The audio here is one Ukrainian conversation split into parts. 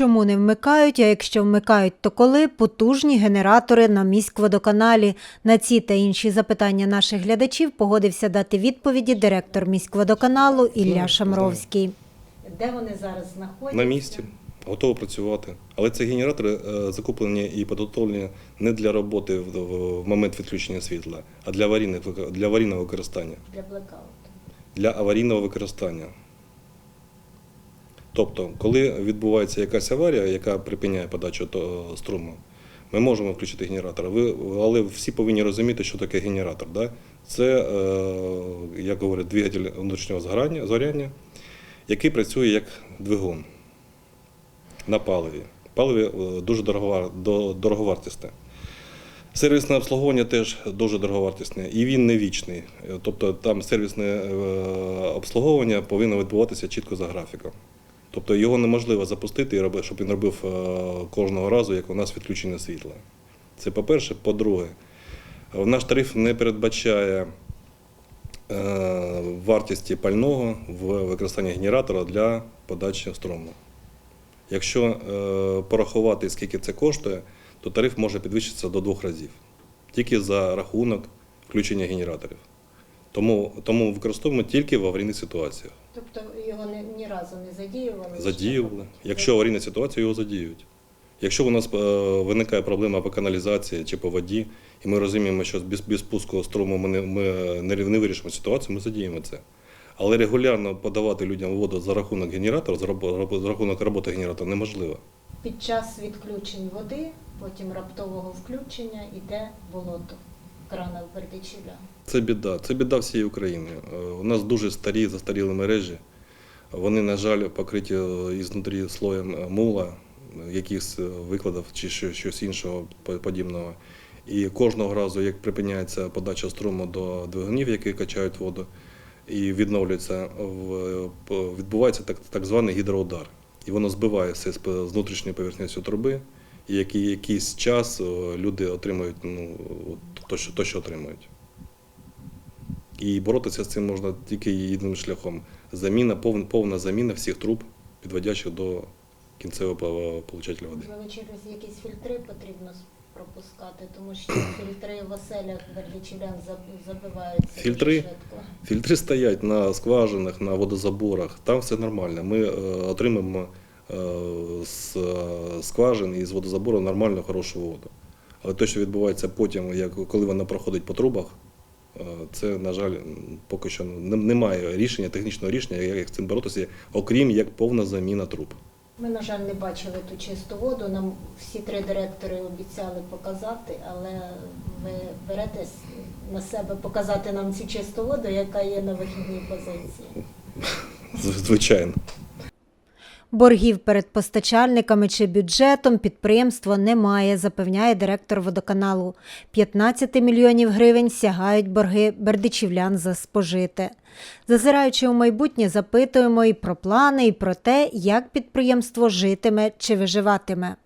Чому не вмикають, а якщо вмикають, то коли потужні генератори на міськводоканалі? На ці та інші запитання наших глядачів погодився дати відповіді директор міськводоканалу Ілля Шамровський. Де вони зараз знаходяться? На місці, готові працювати. Але ці генератори е, закуплені і підготовлені не для роботи в, в момент відключення світла, а для аварійних для аварійного використання. Для блекауту. Для аварійного використання. Тобто, коли відбувається якась аварія, яка припиняє подачу струму, ми можемо включити генератор. Але всі повинні розуміти, що таке генератор. Да? Це, е, як говорять, двигатель внутрішнього згоряння, який працює як двигун на паливі. Паливі е, дуже дороговар, дороговартісне. Сервісне обслуговування теж дуже дороговартісне, і він не вічний. Е, Тобто там сервісне обслуговування повинно відбуватися чітко за графіком. Тобто його неможливо запустити, щоб він робив е, кожного разу, як у нас відключення світла. Це по-перше. По-друге, наш тариф не передбачає е, вартості пального в використанні генератора для подачі струму. Якщо е, порахувати, скільки це коштує, то тариф може підвищитися до двох разів. Тільки за рахунок включення генераторів. Тому, тому використовуємо тільки в аварійних ситуаціях. Тобто його ні, ні разу не задіювали? Задіювали. Якщо аварійна ситуація, його задіюють. Якщо у нас е, виникає проблема по каналізації чи по воді, і ми розуміємо, що без, без пуску струму ми, не, ми не, не вирішимо ситуацію, ми задіємо це. Але регулярно подавати людям воду за рахунок генератора, за рахунок роботи генератора неможливо. Під час відключень води, потім раптового включення йде болото крана в Бердичівля. Це біда. Це біда всієї України. Е, У нас дуже старі, застаріли мережі. Вони, на жаль, покриті е, ізнутрі слоєм е, мула, якихось викладів чи щось іншого по- подібного. І кожного разу, як припиняється подача струму до двигунів, які качають воду, і відновлюється, відбувається так, так званий гідроудар. І воно збиває все з внутрішньої поверхні труби, і який, якийсь час люди отримують ну, то, що, то, що отримують. І боротися з цим можна тільки єдиним шляхом. Заміна, повна, повна заміна всіх труб, підводячих до кінцевого получателя води. Можливо, через якісь фільтри потрібно пропускати, тому що фільтри в оселях бердичівлян забиваються Фільтри? швидко. Фільтри стоять на скважинах, на водозаборах, там все нормально. Ми е, отримаємо е, з е, скважин і з водозабору нормальну, хорошу воду. Але те, що відбувається потім, як, коли вона проходить по трубах, е, це, на жаль, поки що немає рішення, технічного рішення, як з цим боротися, окрім як повна заміна труб. Ми, на жаль, не бачили ту чисту воду. Нам всі три директори обіцяли показати, але ви беретесь на себе показати нам цю чисту воду, яка є на вихідній позиції. Звичайно. Боргів перед постачальниками чи бюджетом підприємство не має, запевняє директор водоканалу. 15 мільйонів гривень сягають борги бердичівлян за спожите. Зазираючи у майбутнє, запитуємо і про плани, і про те, як підприємство житиме чи виживатиме.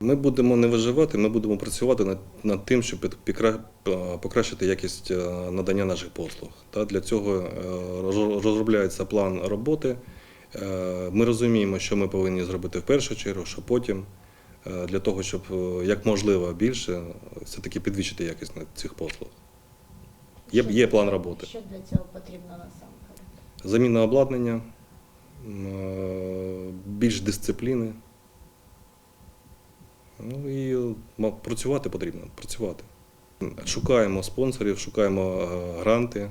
Ми будемо не виживати, ми будемо працювати над, над тим, щоб покращити якість надання наших послуг. Та для цього е, розробляється план роботи. Е, Ми розуміємо, що ми повинні зробити в першу чергу, що потім, е, для того, щоб е, як можливо більше все-таки підвищити якість цих послуг. Є, є план роботи. Що для цього потрібно насамперед? Заміна обладнання, більш дисципліни. Ну і працювати потрібно, працювати. Шукаємо спонсорів, шукаємо гранти,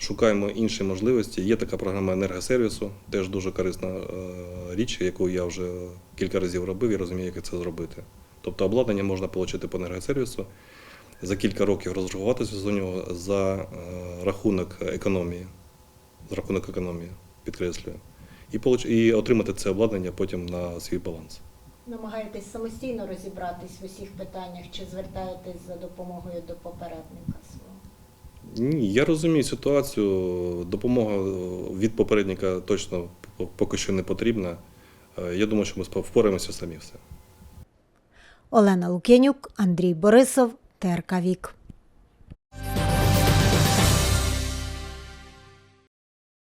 шукаємо інші можливості. Є така програма енергосервісу, теж дуже корисна е, річ, яку я вже кілька разів робив і розумію, як це зробити. Тобто обладнання можна отримати по енергосервісу, за кілька років розрахуватися за нього за е, рахунок економії за рахунок економії, підкреслюю, і, отримати це обладнання потім на свій баланс. Намагаєтесь самостійно розібратись в усіх питаннях чи звертаєтесь за допомогою до попередника? Ні, я розумію ситуацію. Допомога від попередника точно поки що не потрібна. Е, Я думаю, що ми впораємося самі все. Олена Лук'янюк, Андрій Борисов, ТРК Вік.